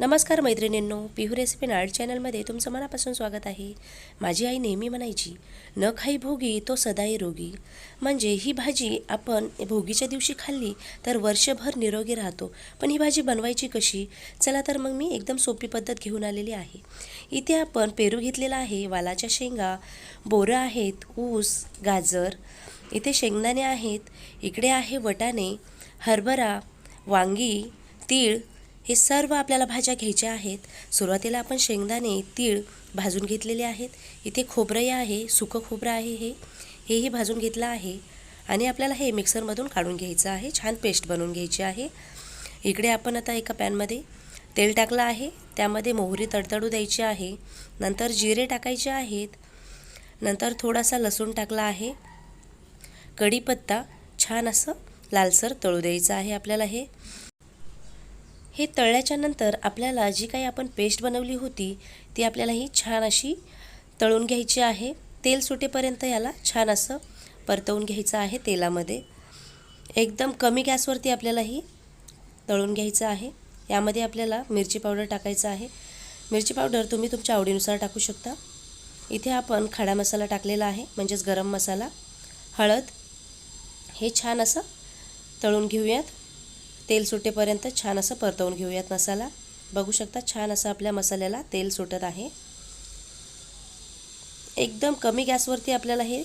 नमस्कार मैत्रिणींनो पिहू रेसिपी नाळ चॅनलमध्ये तुमचं मनापासून स्वागत आहे. माझी आई नेहमी म्हणायची न खाई भोगी तो सदाई रोगी. म्हणजे ही भाजी आपण भोगीच्या दिवशी खाल्ली तर वर्षभर निरोगी राहतो. पण ही भाजी बनवायची कशी? चला तर मग मी एकदम सोपी पद्धत घेऊन आलेली आहे. इथे आपण पेरू घेतलेला आहे वालाच्या शेंगा बोरं आहेत ऊस गाजर इथे शेंगदाणे आहेत इकडे आहे वटाणे हरभरा वांगी तीळ हे सर्व आपल्याला भाज्या घ्यायच्या आहेत. सुरुवातीला आपण शेंगदाणे तीळ भाजून घेतलेले आहेत. इथे खोबरंही आहे सुकं खोबरं आहे हे. हेही भाजून घेतलं आहे. आणि आपल्याला हे मिक्सरमधून काढून घ्यायचं आहे. छान पेस्ट बनवून घ्यायची आहे. इकडे आपण आता एका पॅनमध्ये तेल टाकलं आहे. त्यामध्ये मोहरी तडतडू द्यायची आहे. नंतर जिरे टाकायचे आहेत. नंतर थोडासा लसूण टाकला आहे. कढीपत्ता छान असं लालसर तळू द्यायचं आहे आपल्याला हे. हे तळल्याच्या नंतर आपल्याला जी काही आपण पेस्ट बनवली होती ती आपल्याला ही छान अशी तळून घ्यायची आहे. तेल सुटेपर्यंत याला छान असं परतवून घ्यायचं आहे तेलामध्ये. एकदम कमी गॅसवरती आपल्याला ही तळून घ्यायचं आहे. यामध्ये आपल्याला मिरची पावडर टाकायचं आहे. मिरची पावडर तुम्ही तुमच्या आवडीनुसार टाकू शकता. इथे आपण खडा मसाला टाकलेला आहे म्हणजेच गरम मसाला हळद हे छान असं तळून घेऊयात. तेल सुटेपर्यंत छान असं परतवून घेऊयात मसाला. बघू शकता छान असं आपल्या मसाल्याला तेल सुटत आहे. एकदम कमी गॅसवरती आपल्याला हे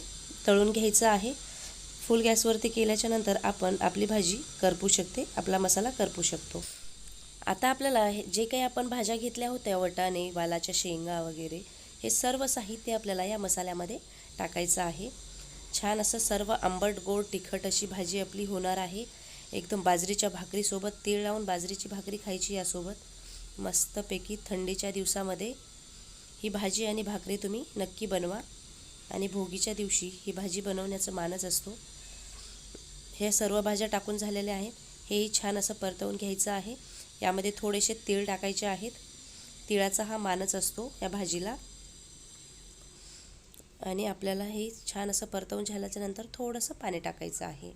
तळून घ्यायचं आहे. फुल गॅसवरती केल्याच्यानंतर आपण आपली भाजी करपू शकते आपला मसाला करपू शकतो. आता आपल्याला हे जे काही आपण भाज्या घेतल्या होत्या वटाणे वालाच्या शेंगा वगैरे हे सर्व साहित्य आपल्याला या मसाल्यामध्ये टाकायचं आहे. छान असं सर्व आंबट गोड तिखट अशी भाजी आपली होणार आहे. एकदम बाजरीच्या भाकरीसोबत तीळ लावून बाजरीची भाकरी खायची यासोबत. मस्तपैकी थंडीच्या दिवसामध्ये ही भाजी आणि भाकरी तुम्ही नक्की बनवा. आणि भोगीच्या दिवशी ही भाजी बनवण्याचं मानच असतो. हे सर्व भाज्या टाकून झालेल्या आहेत. हेही छान असं परतवून घ्यायचं आहे. यामध्ये थोडेसे तीळ टाकायचे आहेत. तिळाचा हा मानच असतो या भाजीला. आणि आपल्याला हे छान असं परतवून झाल्याच्यानंतर थोडंसं पाणी टाकायचं आहे.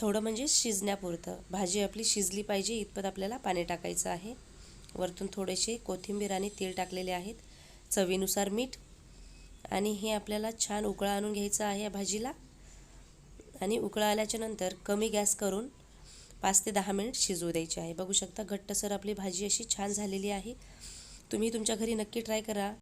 थोडं म्हणजे शिजण्यापुरतं. भाजी आपली शिजली पाहिजे इतपत आपल्याला पाणी टाकायचं आहे. वरतून थोडेसे कोथिंबीर आणि तेल टाकलेले आहेत. चवीनुसार मीठ आणि हे आपल्याला छान उकळा आणून घ्यायचं आहे या भाजीला. आणि उकळा आल्याच्यानंतर कमी गॅस करून पाच ते दहा मिनिट शिजवू द्यायचे आहे. बघू शकता घट्टसर आपली भाजी अशी छान झालेली आहे. तुम्ही तुमच्या घरी नक्की ट्राय करा.